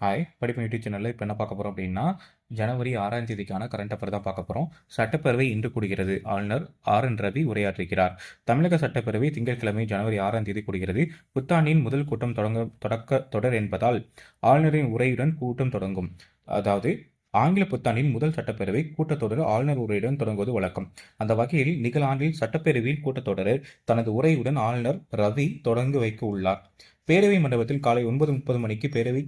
Hi படிப்பு YouTube சேனலில் இப்போ என்ன பார்க்க போகிறோம் அப்படின்னா ஜனவரி ஆறாம் தேதிக்கான கரண்ட் அஃபேர் தான் பார்க்க போகிறோம் சட்டப்பேரவை இன்று கூடுகிறது. ஆளுநர் ஆர் என் ரவி உரையாற்றுகிறார். தமிழக சட்டப்பேரவை திங்கட்கிழமை ஜனவரி ஆறாம் தேதி கூடுகிறது. புத்தாண்டின் முதல் கூட்டம் தொடங்க தொடக்க தொடர் என்பதால் ஆளுநரின் உரையுடன் கூட்டம் தொடங்கும். அதாவது ஆங்கில புத்தாண்டின் முதல் சட்டப்பேரவை கூட்டத்தொடர் ஆளுநர் உரையுடன் தொடங்குவது வழக்கம். அந்த வகையில் நிகழாண்டில் சட்டப்பேரவையின் கூட்டத்தொடர் தனது உரையுடன் ஆளுநர் ரவி தொடங்கி வைக்க உள்ளார். பேரவை மண்டபத்தில் காலை ஒன்பது முப்பது மணிக்கு பேரவை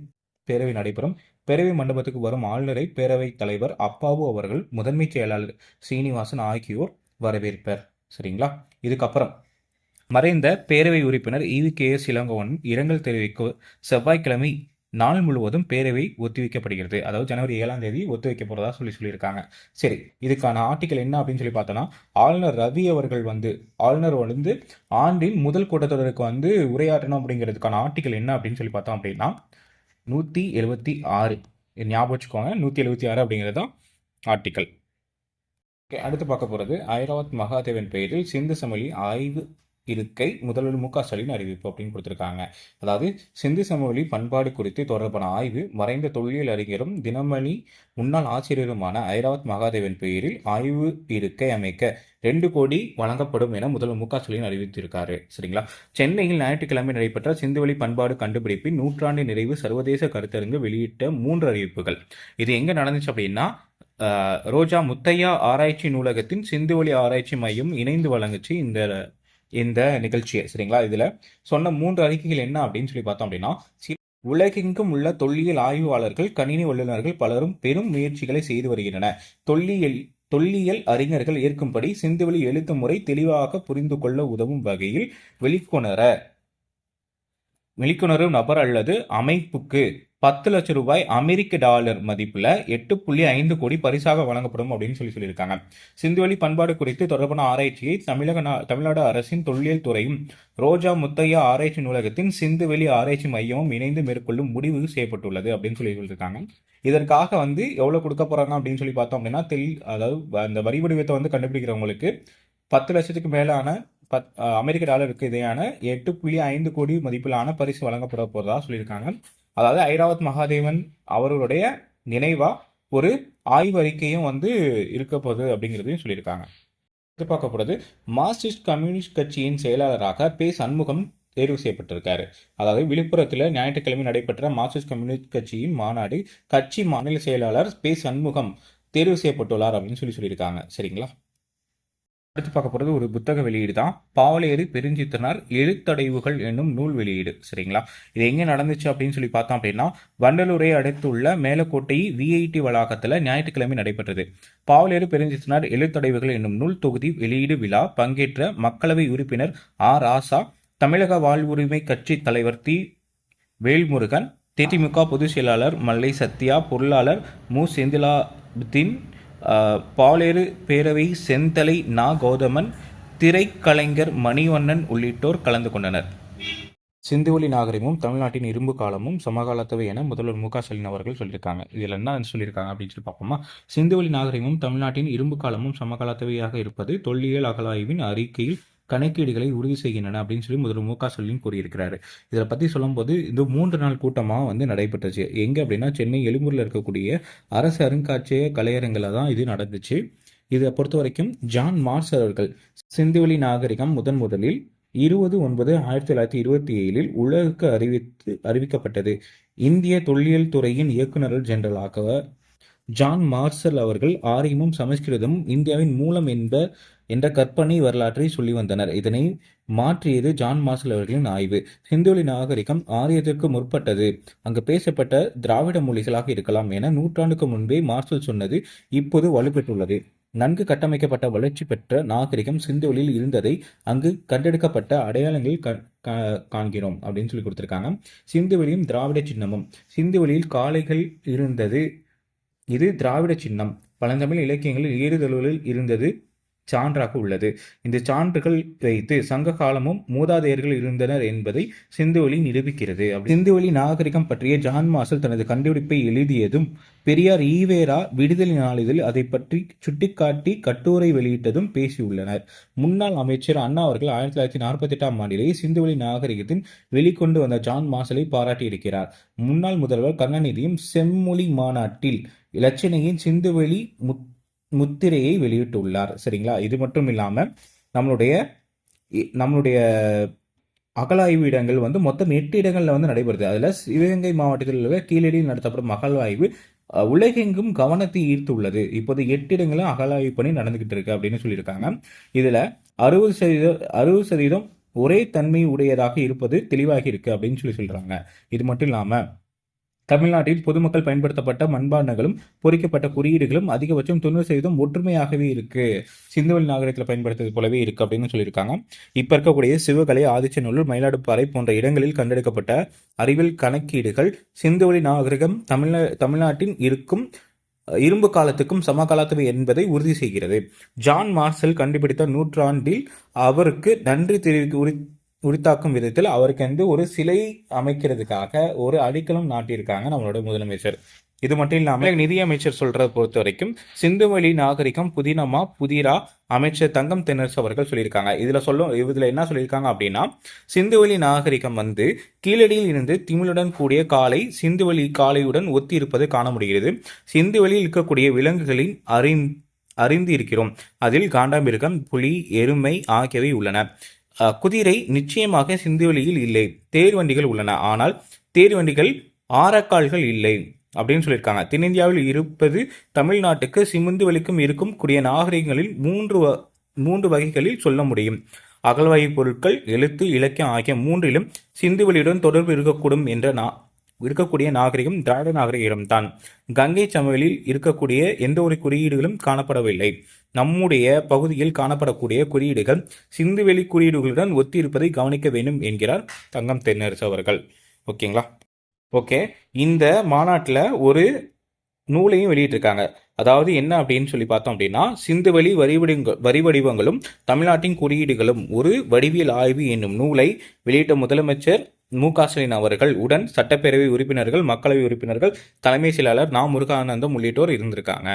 பேரவை நடைபெறும். பேரவை மண்டபத்துக்கு வரும் ஆளுநரை பேரவைத் தலைவர் அப்பாவு அவர்கள் முதன்மைச் செயலாளர் சீனிவாசன் ஆகியோர் வரவேற்பர். சரிங்களா? இதுக்கப்புறம் மறைந்த பேரவை உறுப்பினர் இவி கே. எஸ். இளங்கோவன் இரங்கல் தெரிவிக்க செவ்வாய்க்கிழமை நாள் முழுவதும் பேரவை ஒத்திவைக்கப்படுகிறது. அதாவது ஜனவரி ஏழாம் தேதி ஒத்திவைக்க போகிறதா சொல்லி சொல்லியிருக்காங்க. சரி இதுக்கான ஆர்டிக்கல் என்ன அப்படின்னு சொல்லி பார்த்தோன்னா ஆளுநர் ரவி அவர்கள் வந்து ஆளுநர் வந்து ஆண்டின் முதல் கூட்டத்தொடருக்கு வந்து உரையாற்றணும் அப்படிங்கிறதுக்கான ஆர்டிக்கல் என்ன அப்படின்னு சொல்லி பார்த்தோம் அப்படின்னா நூற்றி எழுபத்தி ஆறு. இது ஞாபகம் வச்சுக்கோங்க நூற்றி எழுபத்தி ஆறு அப்படிங்கிறது தான் ஆர்டிக்கல் ஓகே அடுத்து பார்க்க போகிறது ஐராவத் மகாதேவன் பெயரில் சிந்து சமொழி ஆய்வு இருக்கை முதல்வர் மு க ஸ்டாலின் அறிவிப்பு அப்படின்னு கொடுத்துருக்காங்க. அதாவது சிந்து சமவெளி பண்பாடு குறித்து தொடர்பான ஆய்வு மறைந்த தொல்லியல் அறிஞரும் தினமணி முன்னாள் ஆசிரியருமான ஐராவத் மகாதேவன் பெயரில் ஆய்வு இருக்கை அமைக்க ரெண்டு கோடி வழங்கப்படும் என முதல்வர் மு க ஸ்டாலின் அறிவித்திருக்காரு. சரிங்களா? சென்னையில் ஞாயிற்றுக்கிழமை நடைபெற்ற சிந்துவெளி பண்பாடு கண்டுபிடிப்பின் நூற்றாண்டு நிறைவு சர்வதேச கருத்தரங்கு வெளியிட்ட மூன்று அறிவிப்புகள். இது எங்கே நடந்துச்சு அப்படின்னா ரோஜா முத்தையா ஆராய்ச்சி நூலகத்தின் சிந்துவெளி ஆராய்ச்சி மையம் இணைந்து வழங்குச்சு இந்த இந்த நிகழ்ச்சியை சரிங்களா இதில் சொன்ன மூன்று அறிக்கைகள் என்ன அப்படின்னு சொல்லி பார்த்தோம் அப்படின்னா உலகெங்கும் உள்ள தொல்லியல் ஆய்வாளர்கள் கணினி வல்லுநர்கள் பலரும் பெரும் முயற்சிகளை செய்து வருகின்றன தொல்லியல் தொல்லியல் அறிஞர்கள் ஏற்கும்படி சிந்துவெளி எழுத்து முறை தெளிவாக புரிந்து கொள்ள உதவும் வகையில் வெளிக்கொணர விழிப்புணர்வு நபர் அல்லது அமைப்புக்கு பத்து லட்சம் ரூபாய் அமெரிக்க டாலர் மதிப்பில் எட்டு புள்ளி ஐந்து கோடி பரிசாக வழங்கப்படும் அப்படின்னு சொல்லி சொல்லியிருக்காங்க. சிந்துவெளி பண்பாடு குறித்து தொடர்பான ஆராய்ச்சியை தமிழக நா- தமிழ்நாடு அரசின் தொல்லியல் துறையும் ரோஜா முத்தையா ஆராய்ச்சி நூலகத்தின் சிந்துவெளி ஆராய்ச்சி மையமும் இணைந்து மேற்கொள்ளும் முடிவு செய்யப்பட்டுள்ளது அப்படின்னு சொல்லி சொல்லியிருக்காங்க. இதற்காக வந்து எவ்வளோ கொடுக்க போகிறாங்க அப்படின்னு சொல்லி பார்த்தோம் அப்படின்னா தெல் அதாவது அந்த வரி வடிவத்தை வந்து கண்டுபிடிக்கிறவங்களுக்கு பத்து லட்சத்துக்கு மேலான பத் அமெரிக்க டாலருக்கு இதையான எட்டு புள்ளி ஐந்து கோடி மதிப்பிலான பரிசு வழங்கப்பட போறதா சொல்லியிருக்காங்க. அதாவது ஐராவத் மகாதேவன் அவர்களுடைய நினைவா ஒரு ஆய்வறிக்கையும் வந்து இருக்க போகுது அப்படிங்கிறதையும் சொல்லியிருக்காங்க. எதிர்பார்க்கப்படுது மார்க்சிஸ்ட் கம்யூனிஸ்ட் கட்சியின் செயலாளராக பே. சண்முகம் தேர்வு செய்யப்பட்டிருக்காரு. அதாவது விழுப்புரத்தில் ஞாயிற்றுக்கிழமை நடைபெற்ற மார்க்சிஸ்ட் கம்யூனிஸ்ட் கட்சியின் மாநாடு கட்சி மாநில செயலாளர் பே. சண்முகம் தேர்வு செய்யப்பட்டுள்ளார் அப்படின்னு சொல்லி சொல்லியிருக்காங்க. சரிங்களா? அடுத்து பார்க்க போகிறது ஒரு புத்தக வெளியீடு தான். பாவலேறு பெருஞ்சித்தனார் எழுத்தடைவுகள் என்னும் நூல் வெளியீடு. சரிங்களா? இது எங்கே நடந்துச்சு அப்படின்னு சொல்லி பார்த்தோம் அப்படின்னா வண்டலூரை அடுத்துள்ள மேலக்கோட்டை விஐடி வளாகத்தில் ஞாயிற்றுக்கிழமை நடைபெற்றது. பாவலேறு பெருஞ்சித்தனார் எழுத்தடைவுகள் என்னும் நூல் தொகுதி வெளியீடு விழா பங்கேற்ற மக்களவை உறுப்பினர் ஆ ராசா தமிழக வாழ்வுரிமை கட்சி தலைவர் தி. வேல்முருகன் தேதிமுக பொதுச் செயலாளர் மல்லை சத்யா பொருளாளர் மு. செந்திலாபுத்தீன் பாலேறு பேரவை செந்தலை நா கௌதமன் திரைக்கலைஞர் மணிவண்ணன் உள்ளிட்டோர் கலந்து கொண்டனர். சிந்துவெளி நாகரிகமும் தமிழ்நாட்டின் இரும்பு காலமும் சமகாலத்தவை என முதல்வர் மு க ஸ்டாலின் அவர்கள் சொல்லியிருக்காங்க. இதில் என்ன சொல்லியிருக்காங்க அப்படின்னு சொல்லி பார்ப்போமா? சிந்துவெளி நாகரிகமும் தமிழ்நாட்டின் இரும்பு காலமும் சமகாலத்தவையாக இருப்பது தொல்லியல் அகலாய்வின் அறிக்கையில் கணக்கீடுகளை உறுதி செய்கின்றன அப்படின்னு சொல்லி முதல்வர் மு க ஸ்டாலின் கூறியிருக்கிறாரு. இதை பற்றி சொல்லும்போது இது மூன்று நாள் கூட்டமாக வந்து நடைபெற்றுச்சு. எங்கே அப்படின்னா சென்னை எழும்பூரில் இருக்கக்கூடிய அரசு அருங்காட்சியக கலையரங்கில் தான் இது நடந்துச்சு. இதை பொறுத்த வரைக்கும் ஜான் மார்ஸ் அவர்கள் சிந்துவெளி நாகரிகம் முதன் முதலில் இருபது ஒன்பது ஆயிரத்தி தொள்ளாயிரத்தி இருபத்தி ஏழில் உலகுக்கு அறிவித்து அறிவிக்கப்பட்டது. இந்திய தொல்லியல் துறையின் இயக்குனர் ஜெனரலாக ஜான் மார்சல் அவர்கள் ஆரியமும் சமஸ்கிருதமும் இந்தியாவின் மூலம் என்ப என்ற கற்பனை வரலாற்றை சொல்லி வந்தனர். இதனை மாற்றியது ஜான் மார்சல் அவர்களின் ஆய்வு. சிந்துவெளி நாகரிகம் ஆரியத்திற்கு முற்பட்டது. அங்கு பேசப்பட்ட திராவிட மொழிகளாக இருக்கலாம் என நூற்றாண்டுக்கு முன்பே மார்சல் சொன்னது இப்போது வலுப்பெற்றுள்ளது. நன்கு கட்டமைக்கப்பட்ட வளர்ச்சி பெற்ற நாகரிகம் சிந்துவெளியில் இருந்ததை அங்கு கண்டெடுக்கப்பட்ட அடையாளங்களில் கா- காண்கிறோம் அப்படின்னு சொல்லி கொடுத்துருக்காங்க. சிந்துவெளியும் திராவிட சின்னமும். சிந்துவெளியில் காளைகள் இருந்தது. இது திராவிட சின்னம். பழந்தமிழ் இலக்கியங்களில் ஏறுதழுவலில் இருந்தது. சான்றாக உள்ளது. இந்த சான்றுகள் வைத்து சங்க காலமும் மூதாதையர்கள் இருந்தனர் என்பதை சிந்துவெளி நிரூபிக்கிறது. சிந்துவெளி நாகரிகம் பற்றிய ஜான் மாசல் தனது கண்டுபிடிப்பை எழுதியதும் பெரியார் ஈவேரா விடுதலை நாளிதழில் அதை பற்றி சுட்டிக்காட்டி கட்டுரை வெளியிட்டதும் பேசியுள்ளனர். முன்னாள் அமைச்சர் அண்ணா அவர்கள் ஆயிரத்தி தொள்ளாயிரத்தி நாற்பத்தி எட்டாம் ஆண்டிலேயே சிந்துவெளி நாகரிகத்தின் வெளிக்கொண்டு வந்த ஜான் மாசலை பாராட்டியிருக்கிறார். முன்னாள் முதல்வர் கருணாநிதியும் செம்மொழி மாநாட்டில் இலச்சினையின் சிந்துவெளி முத் முத்திரையை வெளியிட்டுள்ளார். சரிங்களா? இது மட்டும் இல்லாமல் நம்மளுடைய இ- நம்மளுடைய அகழாய்வு இடங்கள் வந்து மொத்தம் எட்டு இடங்களில் வந்து நடைபெறுது. அதில் சிவகங்கை மாவட்டத்தில் உள்ள கீழடியில் நடத்தப்படும் அகழ்வாய்வு உலகெங்கும் கவனத்தை ஈர்த்துள்ளது. இப்போது எட்டு இடங்களும் அகலாய்வு பணி நடந்துகிட்டு இருக்கு அப்படின்னு சொல்லியிருக்காங்க. இதில் அறுபது சதவீதம் அறுபது சதவீதம் ஒரே தன்மை உடையதாக இருப்பது தெளிவாகி இருக்கு அப்படின்னு சொல்லி சொல்கிறாங்க இது மட்டும் இல்லாமல் தமிழ்நாட்டில் பொதுமக்கள் பயன்படுத்தப்பட்ட மண்பாண்டங்களும் பொறிக்கப்பட்ட குறியீடுகளும் அதிகபட்சம் தொண்ணூறு சதவீதம் ஒற்றுமையாகவே இருக்கு. சிந்துவெளி நாகரிகத்தில் பயன்படுத்துவது போலவே இருக்கு அப்படின்னு சொல்லியிருக்காங்க. இப்போ இருக்கக்கூடிய சிவகலை ஆதிச்சநல்லூர் மயிலாடுப்பாறை போன்ற இடங்களில் கண்டெடுக்கப்பட்ட அறிவியல் கணக்கீடுகள் சிந்துவெளி நாகரிகம் தமிழ தமிழ்நாட்டின் இருக்கும் இரும்பு காலத்துக்கும் சமகாலத்துவை என்பதை உறுதி செய்கிறது. ஜான் மார்சல் கண்டுபிடித்த நூற்றாண்டில் அவருக்கு நன்றி தெரிவிக்க உரி உரித்தாக்கும் விதத்தில் அவருக்கு வந்து ஒரு சிலை அமைக்கிறதுக்காக ஒரு அடிக்கலம் நாட்டியிருக்காங்க நம்மளோட முதலமைச்சர். இது மட்டும் இல்லாமல் நிதியமைச்சர் சொல்றத பொறுத்த வரைக்கும் சிந்துவெளி நாகரிகம் புதினமா புதிரா அமைச்சர் தங்கம் தென்னரசு அவர்கள் சொல்லியிருக்காங்க. இதுல சொல்லும் இதுல என்ன சொல்லியிருக்காங்க அப்படின்னா சிந்துவெளி நாகரிகம் வந்து கீழடியில் இருந்து திமிழுடன் கூடிய காலை சிந்துவெளி காளையுடன் ஒத்தி இருப்பதை காண முடிகிறது. சிந்துவெளியில் இருக்கக்கூடிய விலங்குகளின் அறிந் அறிந்து இருக்கிறோம். அதில் காண்டாமிருகம் புலி எருமை ஆகியவை உள்ளன. குதிரை நிச்சயமாக சிந்துவெளியில் இல்லை. தேர் வண்டிகள் உள்ளன. ஆனால் தேர் வண்டிகள் ஆரக்கால்கள் இல்லை அப்படின்னு சொல்லியிருக்காங்க. தென்னிந்தியாவில் இருப்பது தமிழ்நாட்டுக்கு சிமுந்து வலிக்கும் இருக்கும் கூடிய நாகரிகங்களில் மூன்று வ- மூன்று வகைகளில் சொல்ல முடியும். அகழ்வாய்வு பொருட்கள் எழுத்து இலக்கியம் ஆகிய மூன்றிலும் சிந்துவெளியுடன் தொடர்பு இருக்கக்கூடும் என்ற நா இருக்கக்கூடிய நாகரிகம் திராவிட நாகரிகம்தான் கங்கை சமவெளியில் இருக்கக்கூடிய எந்த ஒரு குறியீடுகளும் காணப்படவில்லை. நம்முடைய பகுதியில் காணப்படக்கூடிய குறியீடுகள் சிந்துவெளி குறியீடுகளுடன் ஒத்திருப்பதை கவனிக்க வேண்டும் என்கிறார் தங்கம் தென்னரசு அவர்கள். ஓகேங்களா? ஓகே. இந்த மாநாட்டில் ஒரு நூலையும் வெளியிட்டிருக்காங்க. அதாவது என்ன அப்படின்னு சொல்லி பார்த்தோம் அப்படின்னா சிந்துவெளி வரிவடிங்க வரிவடிவங்களும் தமிழ்நாட்டின் குறியீடுகளும் ஒரு வடிவியல் ஆய்வு என்னும் நூலை வெளியிட்ட முதலமைச்சர் மு க ஸ்டாலின் அவர்கள் உடன் சட்டப்பேரவை உறுப்பினர்கள் மக்களவை உறுப்பினர்கள் தலைமை செயலாளர் நா. முருகானந்தம் உள்ளிட்டோர் இருந்திருக்காங்க.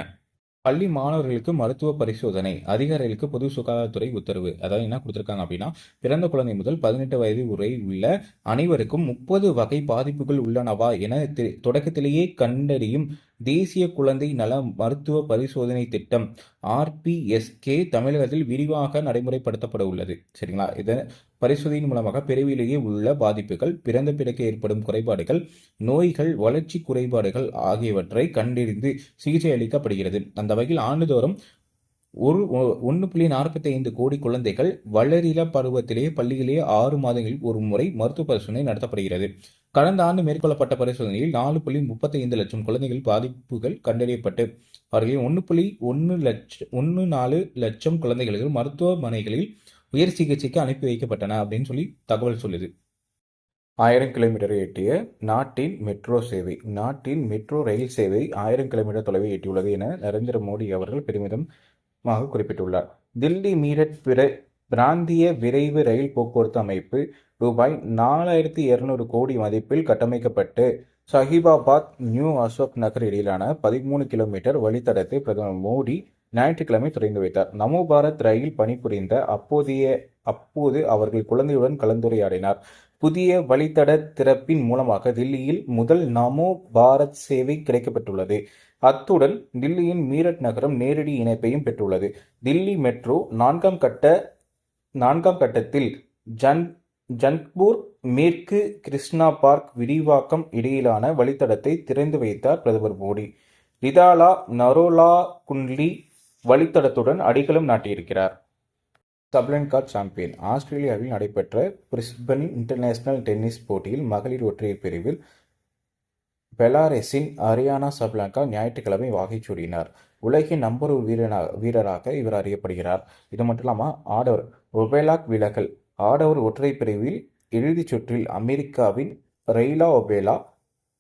பள்ளி மாணவர்களுக்கு மருத்துவ பரிசோதனை அதிகாரிகளுக்கு பொது சுகாதாரத்துறை உத்தரவு. அதாவது என்ன கொடுத்துருக்காங்க அப்படின்னா பிறந்த குழந்தை முதல் பதினெட்டு வயது உரை உள்ள அனைவருக்கும் முப்பது வகை பாதிப்புகள் உள்ளனவா என தெ- தொடக்கத்திலேயே கண்டறியும் தேசிய குழந்தை நல மருத்துவ பரிசோதனை திட்டம் ஆர்பிஎஸ்கே தமிழகத்தில் விரிவாக நடைமுறைப்படுத்தப்பட உள்ளது. சரிங்களா? இதன் பரிசோதனையின் மூலமாக பிறவிலேயே உள்ள பாதிப்புகள் பிறந்த பிறகு ஏற்படும் குறைபாடுகள் நோய்கள் வளர்ச்சி குறைபாடுகள் ஆகியவற்றை கண்டறிந்து சிகிச்சை அளிக்கப்படுகிறது. அந்த வகையில் ஆண்டுதோறும் ஒரு ஒன்று புள்ளி நாற்பத்தி ஐந்து கோடி குழந்தைகள் வளரிள பருவத்திலேயே பள்ளியிலேயே ஆறு மாதங்களில் ஒரு முறை மருத்துவ பரிசோதனை நடத்தப்படுகிறது. கடந்த ஆண்டு மேற்கொள்ளப்பட்ட பரிசோதனையில் நாலு புள்ளி முப்பத்தி ஐந்து லட்சம் குழந்தைகள் பாதிப்புகள் கண்டறியப்பட்டு அவர்களில் ஒன்று புள்ளி ஒன்று லட்சம் ஒன்று நாலு லட்சம் குழந்தைகளுக்கு மருத்துவமனைகளில் உயர் சிகிச்சைக்கு அனுப்பி வைக்கப்பட்டன அப்படின்னு சொல்லி தகவல் சொல்லுது. ஆயிரம் கிலோமீட்டரை எட்டிய நாட்டின் மெட்ரோ சேவை நாட்டின் மெட்ரோ ரயில் சேவை ஆயிரம் கிலோமீட்டர் தொலைவை எட்டியுள்ளது என நரேந்திர மோடி அவர்கள் பெருமிதமாக குறிப்பிட்டுள்ளார். தில்லி மீரட் பிற பிராந்திய விரைவு ரயில் போக்குவரத்து அமைப்பு ரூபாய் நாலாயிரத்தி இருநூறு கோடி மதிப்பில் கட்டமைக்கப்பட்டு சஹிபாபாத் நியூ அசோக் நகர் இடையிலான பதிமூணு கிலோமீட்டர் வழித்தடத்தை பிரதமர் மோடி ஞாயிற்றுக்கிழமை திறந்து வைத்தார். நமோ பாரத் ரயில் பணிபுரிந்த அப்போதைய அப்போது அவர்கள் குழந்தையுடன் கலந்துரையாடினார். புதிய வழித்தட திறப்பின் மூலமாக தில்லியில் முதல் நமோ பாரத் சேவை கிடைக்கப்பட்டுள்ளது அத்துடன் தில்லியின் மீரட் நகரம் நேரடி இணைப்பையும் பெற்றுள்ளது. தில்லி மெட்ரோ நான்காம் கட்ட நான்காம் கட்டத்தில் ஜன் ஜன்பூர் மேற்கு கிருஷ்ணா பார்க் விரிவாக்கம் இடையிலான வழித்தடத்தை திறந்து வைத்தார் பிரதமர் மோடி. ரிதாலா நரோலா குன்லி வழித்தடத்துடன் அடிக்கலம் நாட்டியிருக்கிறார். சப்லன்கா சாம்பியன். ஆஸ்திரேலியாவில் நடைபெற்ற பிரிஸ்பன் இன்டர்நேஷனல் டென்னிஸ் போட்டியில் மகளிர் ஒற்றையர் பிரிவில் பெலாரஸின் அரியானா சப்லங்கா ஞாயிற்றுக்கிழமை வாகை சூடினார். உலகின் நம்பர் ஒரு வீரனா வீரராக இவர் அறியப்படுகிறார். இது மட்டும் இல்லாமல் ஆடவர் ஒபேலாக் விலகல். ஆடவர் ஒற்றை பிரிவில் இறுதிச் சுற்றில் அமெரிக்காவின் ரெய்லா ஒபேலா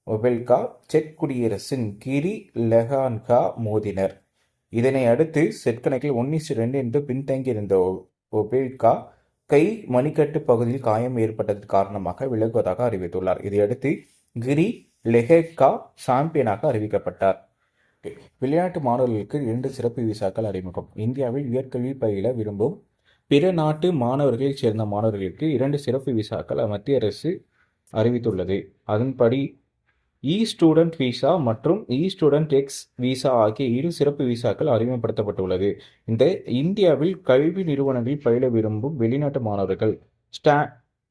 ஒபெல்கா செக் குடியரசின் கிரி லெஹான்கா மோதினர். இதனை அடுத்து செட் கணக்கில் ஒன் ரெண்டு என்று பின்தங்கியிருந்த ஒபெல்கா கை மணிக்கட்டு பகுதியில் காயம் ஏற்பட்டதன் காரணமாக விலகுவதாக அறிவித்துள்ளார். இதையடுத்து கிரி லெஹேக்கா சாம்பியனாக அறிவிக்கப்பட்டார். விளையாட்டு மாணவர்களுக்கு இரண்டு சிறப்பு விசாக்கள் அறிமுகம். இந்தியாவில் உயர்கல்வி பயில விரும்பும் பிற நாட்டு மாணவர்களைச் சேர்ந்த மாணவர்களுக்கு இரண்டு சிறப்பு விசாக்கள் மத்திய அரசு அறிவித்துள்ளது. அதன்படி இ ஸ்டூடெண்ட் விசா மற்றும் இ ஸ்டூடெண்ட் எக்ஸ் விசா ஆகிய இரு சிறப்பு விசாக்கள் அறிமுகப்படுத்தப்பட்டுள்ளது. இந்த இந்தியாவில் கல்வி நிறுவனங்களில் பயில விரும்பும் வெளிநாட்டு மாணவர்கள் ஸ்டா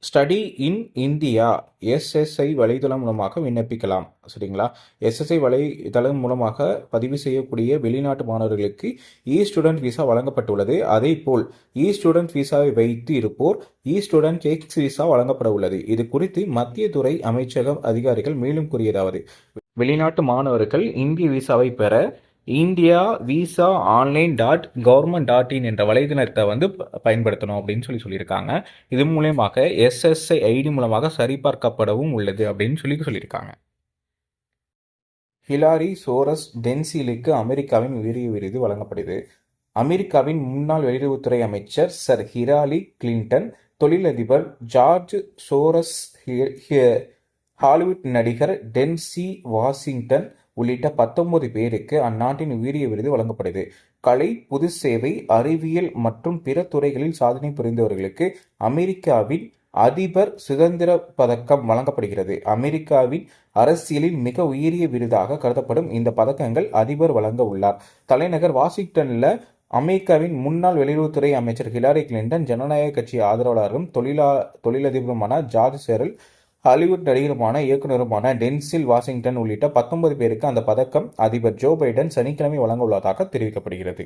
ஸ்டடி இன் இந்தியா எஸ்எஸ்ஐ வலைதளம் மூலமாக விண்ணப்பிக்கலாம். சரிங்களா? எஸ்எஸ்ஐ வலைதளம் மூலமாக பதிவு செய்யக்கூடிய வெளிநாட்டு மாணவர்களுக்கு இ ஸ்டூடெண்ட் விசா வழங்கப்பட்டுள்ளது. அதே போல் இ ஸ்டூடெண்ட் விசாவை வைத்து இருப்போர் இ ஸ்டூடெண்ட் எக்ஸ் விசா வழங்கப்பட உள்ளது. இது குறித்து மத்திய துறை அமைச்சக அதிகாரிகள் மேலும் கூறியதாவது. வெளிநாட்டு மாணவர்கள் இந்திய விசாவை பெற India visa online dot government dot in என்ற வலைதளத்தை வந்து ப- பயன்படுத்தணும் அப்படின்னு சொல்லி சொல்லியிருக்காங்க. இது மூலயமாக எஸ்எஸ்ஐ ஐடி மூலமாக சரிபார்க்கப்படவும் உள்ளது அப்படின்னு சொல்லி சொல்லியிருக்காங்க. ஹிலாரி சோரஸ் டென்சிலுக்கு அமெரிக்காவின் உயரிய விருது வழங்கப்படுது. அமெரிக்காவின் முன்னாள் வெளியுறவுத்துறை அமைச்சர் சர் ஹிராலி கிளின்டன் தொழிலதிபர் ஜார்ஜ் சோரஸ் ஹாலிவுட் நடிகர் டென்சி வாஷிங்டன் உள்ளிட்ட பத்தொன்பது பேருக்கு அந்நாட்டின் உயரிய விருது வழங்கப்படுது. கலை பொது சேவை அறிவியல் மற்றும் பிற துறைகளில் சாதனை புரிந்தவர்களுக்கு அமெரிக்காவின் அதிபர் சுதந்திர பதக்கம் வழங்கப்படுகிறது. அமெரிக்காவின் அரசியலில் மிக உயரிய விருதாக கருதப்படும் இந்த பதக்கங்கள் அதிபர் வழங்க உள்ளார். தலைநகர் வாஷிங்டன்ல அமெரிக்காவின் முன்னாள் வெளியுறவுத்துறை அமைச்சர் ஹிலாரி கிளின்டன் ஜனநாயக கட்சி ஆதரவாளரும் தொழிலா தொழிலதிபருமான ஜார்ஜ் செரல் ஹாலிவுட் நடிகருமான இயக்குனருமான டென்சில் வாஷிங்டன் உள்ளிட்ட பத்தொன்பது பேருக்கு அந்த பதக்கம் அதிபர் ஜோ பைடன் சனிக்கிழமை வழங்க உள்ளதாக தெரிவிக்கப்படுகிறது.